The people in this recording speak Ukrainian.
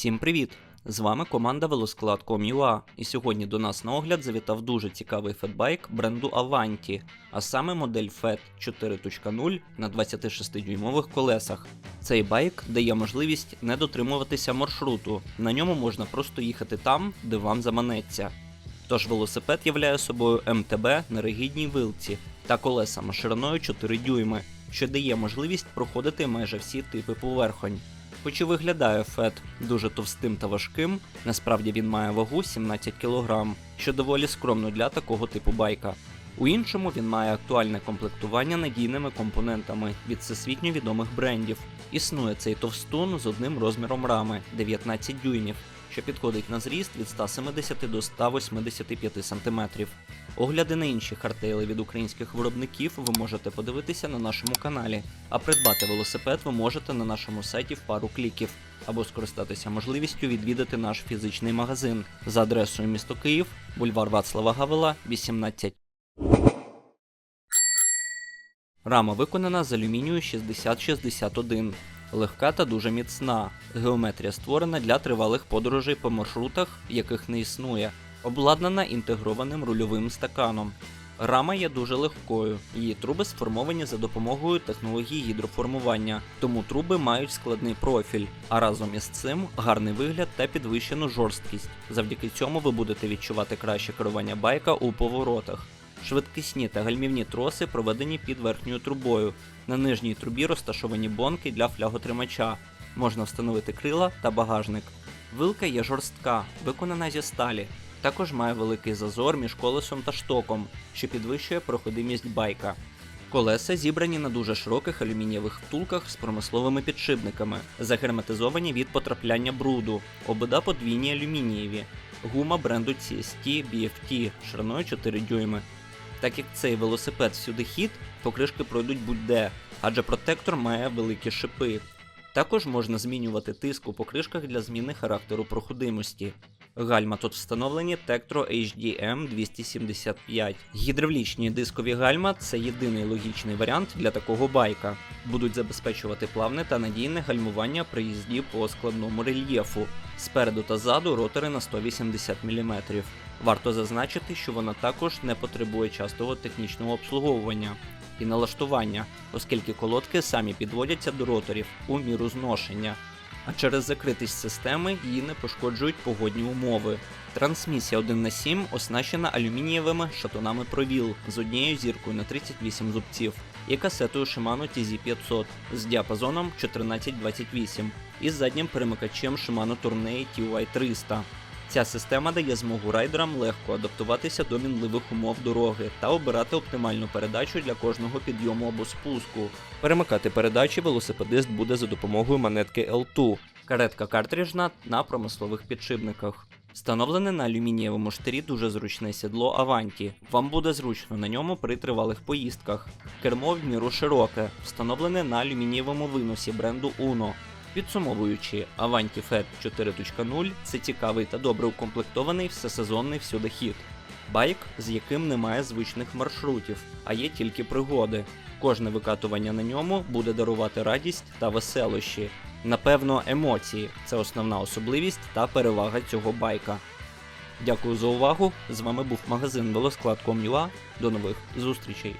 Всім привіт! З вами команда Велосклад.com.ua і сьогодні до нас на огляд завітав дуже цікавий фетбайк бренду Avanti, а саме модель FET 4.0 на 26-дюймових колесах. Цей байк дає можливість не дотримуватися маршруту, на ньому можна просто їхати там, де вам заманеться. Тож велосипед являє собою МТБ на ригідній вилці та колесами шириною 4 дюйми, що дає можливість проходити майже всі типи поверхонь. Хоч і виглядає фет дуже товстим та важким, насправді він має вагу 17 кг, що доволі скромно для такого типу байка. У іншому він має актуальне комплектування надійними компонентами від всесвітньо відомих брендів. Існує цей товстун з одним розміром рами 19 дюймів, що підходить на зріст від 170 до 185 см. Огляди на інші хардтейли від українських виробників ви можете подивитися на нашому каналі, а придбати велосипед ви можете на нашому сайті в пару кліків або скористатися можливістю відвідати наш фізичний магазин за адресою місто Київ, бульвар Вацлава Гавела, 18. Рама виконана з алюмінію 6061. Легка та дуже міцна. Геометрія створена для тривалих подорожей по маршрутах, яких не існує, обладнана інтегрованим рульовим стаканом. Рама є дуже легкою, її труби сформовані за допомогою технології гідроформування, тому труби мають складний профіль, а разом із цим гарний вигляд та підвищену жорсткість. Завдяки цьому ви будете відчувати краще керування байка у поворотах. Швидкісні та гальмівні троси проведені під верхньою трубою. На нижній трубі розташовані бонки для фляготримача. Можна встановити крила та багажник. Вилка є жорстка, виконана зі сталі. Також має великий зазор між колесом та штоком, що підвищує проходимість байка. Колеса зібрані на дуже широких алюмінієвих втулках з промисловими підшипниками, загерметизовані від потрапляння бруду, обода подвійні алюмінієві, гума бренду CST BFT шириною 4 дюйми. Так як цей велосипед всюди хід, покришки пройдуть будь-де, адже протектор має великі шипи. Також можна змінювати тиск у покришках для зміни характеру проходимості. Гальма тут встановлені Tektro HDM 275. Гідравлічні дискові гальма це єдиний логічний варіант для такого байка. Будуть забезпечувати плавне та надійне гальмування при їзді по складному рельєфу. Спереду та ззаду ротори на 180 мм. Варто зазначити, що вона також не потребує частого технічного обслуговування і налаштування, оскільки колодки самі підводяться до роторів у міру зношення. А через закритість системи її не пошкоджують погодні умови. Трансмісія 1 на 7 оснащена алюмінієвими шатунами провіл з однією зіркою на 38 зубців і касетою Shimano TZ500 з діапазоном 1428 і заднім перемикачем Shimano Tourneo TY300. Ця система дає змогу райдерам легко адаптуватися до мінливих умов дороги та обирати оптимальну передачу для кожного підйому або спуску. Перемикати передачі велосипедист буде за допомогою монетки L2. Каретка картриджна на промислових підшипниках. Встановлене на алюмінієвому штирі дуже зручне сідло Avanti. Вам буде зручно на ньому при тривалих поїздках. Кермо в міру широке, встановлене на алюмінієвому виносі бренду Uno. Підсумовуючи, Avanti FET 4.0 це цікавий та добре укомплектований всесезонний всюдихід. Байк, з яким немає звичних маршрутів, а є тільки пригоди. Кожне викатування на ньому буде дарувати радість та веселощі. Напевно, емоції це основна особливість та перевага цього байка. Дякую за увагу. З вами був магазин Велосклад.com.ua. До нових зустрічей.